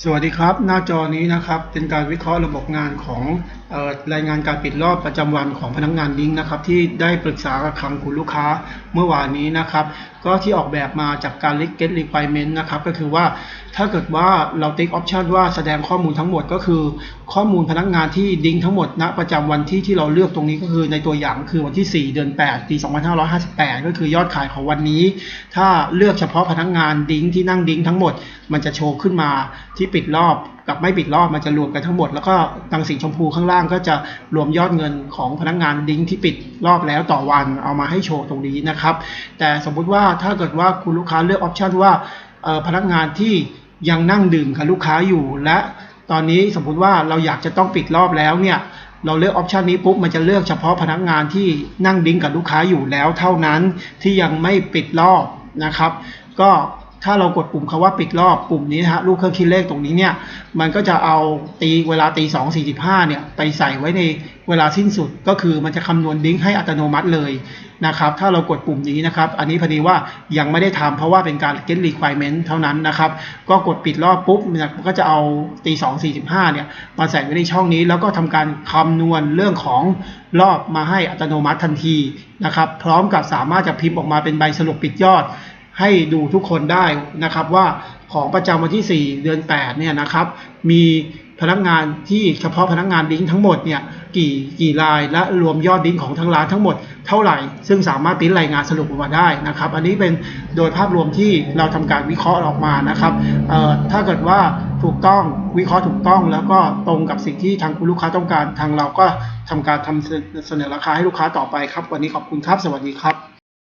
สวัสดีครับ หน้าจอนี้นะครับเป็นการวิเคราะห์ระบบงานของออรายงานการปิดรอบประจำวันของพนักงานลิงก์นะครับที่ได้ปรึกษากับทางคุณลูกค้าเมื่อวานนี้นะครับ ก็ที่ออกแบบมาจากการ get requirement นะครับ ก็คือว่าถ้าเกิดว่าเราติ๊กออปชันว่าแสดงข้อมูลทั้งหมดก็คือ ข้อมูลพนักงานที่ดิ้งทั้งหมดณประจำวันที่ที่เราเลือกตรงนี้ก็คือในตัวอย่างคือวันที่ 4 เดือน 8 ปี 2558 ก็คือยอดขายของวันนี้ ถ้าเลือกเฉพาะพนักงานดิ้งที่นั่งดิ้งทั้งหมด มันจะโชว์ขึ้นมาที่ปิดรอบกับไม่ปิดรอบมันจะรวมกันทั้งหมด แล้วก็ตังสีชมพูข้างล่างก็จะรวมยอดเงินของพนักงานดิ้งที่ปิดรอบแล้วต่อวันเอามาให้โชว์ตรงนี้นะครับ แต่สมมุติว่าถ้าเกิดว่าคุณลูกค้าเลือกออปชันว่าพนักงานที่ยังนั่งดื่มกับลูกค้าอยู่และตอนนี้สมมุติว่าเราอยากจะต้องปิดรอบแล้วเนี่ยเราเลือกออปชันนี้ปุ๊บมันจะเลือกเฉพาะพนักงานที่นั่งดิ้งกับลูกค้าอยู่แล้วเท่านั้นที่ยังไม่ปิดรอบนะครับ ก็ ถ้าเรากดปุ่มคาว่าปิดรอบปุ่มนี้นะฮะลูกเครื่องคิดเลขตรงนี้เนี่ยมันก็จะเอาตีเวลาตีสองสี่สิบห้าเนี่ยไปใส่ไว้ในเวลาสิ้นสุดก็คือมันจะคำนวณดิ้งให้อัตโนมัติเลยนะครับถ้าเรากดปุ่มนี้นะครับ อันนี้พอดีว่ายังไม่ได้ทำเพราะว่าเป็นการ get requirement เท่านั้นนะครับ ก็กดปิดรอบปุ๊บมันก็จะเอาตีสองสี่สิบห้าเนี่ยมาใส่ไว้ในช่องนี้ แล้วก็ทำการคำนวณเรื่องของรอบมาให้อัตโนมัติทันทีนะครับ พร้อมกับสามารถจะพิมพ์ออกมาเป็นใบสรุปปิดยอด ให้ดูทุกคนได้นะครับว่าของประจำวันที่ 4 เดือน 8 เนี่ยนะครับ มีพนักงานที่เฉพาะพนักงานดิ้งทั้งหมดเนี่ยกี่กี่รายและรวมยอดดิ้งของทั้งร้านทั้งหมดเท่าไหร่ ซึ่งสามารถปริ้นรายงานสรุปออกมาได้นะครับ อันนี้เป็นโดยภาพรวมที่เราทำการวิเคราะห์ออกมานะครับถ้าเกิดว่าถูกต้องวิเคราะห์ถูกต้อง แล้วก็ตรงกับสิ่งที่ทางคุณลูกค้าต้องการ ทางเราก็ทำการทำเสนอราคาให้ลูกค้าต่อไปครับ วันนี้ขอบคุณครับ สวัสดีครับ